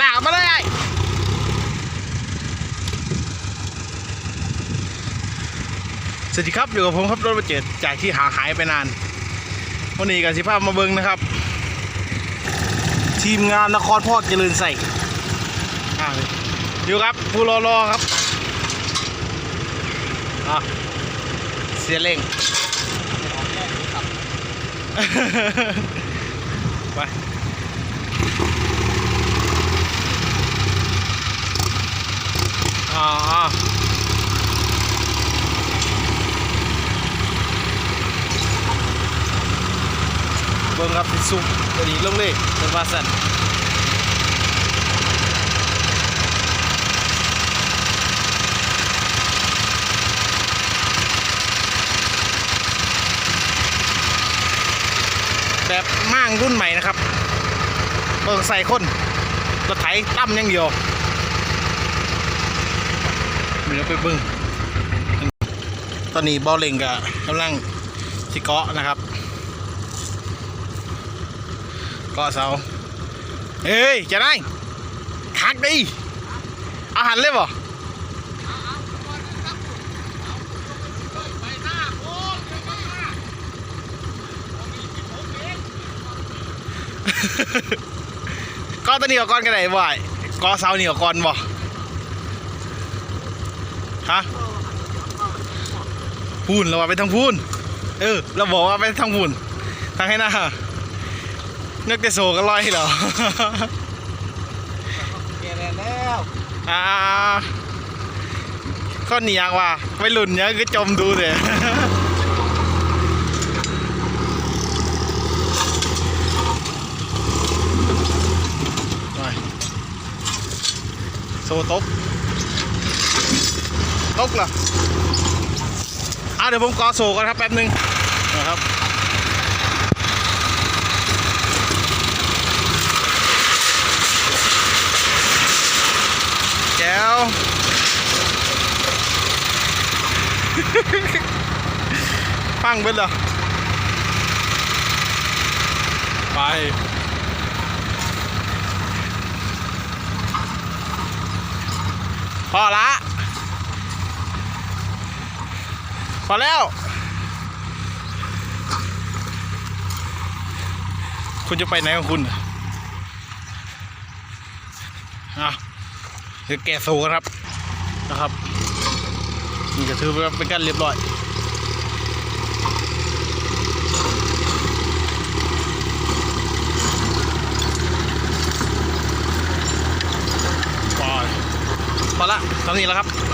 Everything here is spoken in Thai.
ลากมาเลยไอ้สวัสดีครับอยู่กับผมครับรถประเจิดจากที่ห่างหายไปนานวันนี้กับสิภาพมาเบิ้งนะครับ ทีมงานนครพ่อเจริญใส่อ่าอยู่ครับผู้รอรอครับอะเสียเร่งไปอ่าอ่า เบิ่งครับซุปตัวนี้ลงเลยเป็นว่าสั่นแบบม่างรุ่นใหม่นะครับ เบิ่งใส่คนรถไถตั้มย่างเดียว เดี๋ยวไปเบิ่งตอนนี้บอลเล็งกับกำลังที่เกาะนะครับเกาะเสาเฮ้ยจะได้คักดิอาหารเลยบ่ก็ตัวนี้กับก้อนกันไหนบ่ายกอเสานี่กับก้อนบ่ ฮะพูนเราว่าไปทางพูนเออ เราบอกว่าไปทางพูนทางให้หน้านึกแต่โซกันลอยเหรอแกแล้วอ่าก็เนียกว่าไม่หลุนเนี้ยก็จมดูเถอะไปโซตบ ตบเหรออะเดี๋ยวผมกอโซก่อนครับแป๊บหนึงนะครับแก้วฟังเบิดเหรอไปพอละ พอแล้ว คุณจะไปไหนของคุณอะอะคือแกะโซกันครับ นะครับ นี่ก็ถือเป็นการเรียบร้อยไปพอละตอนนี้แล้วครับ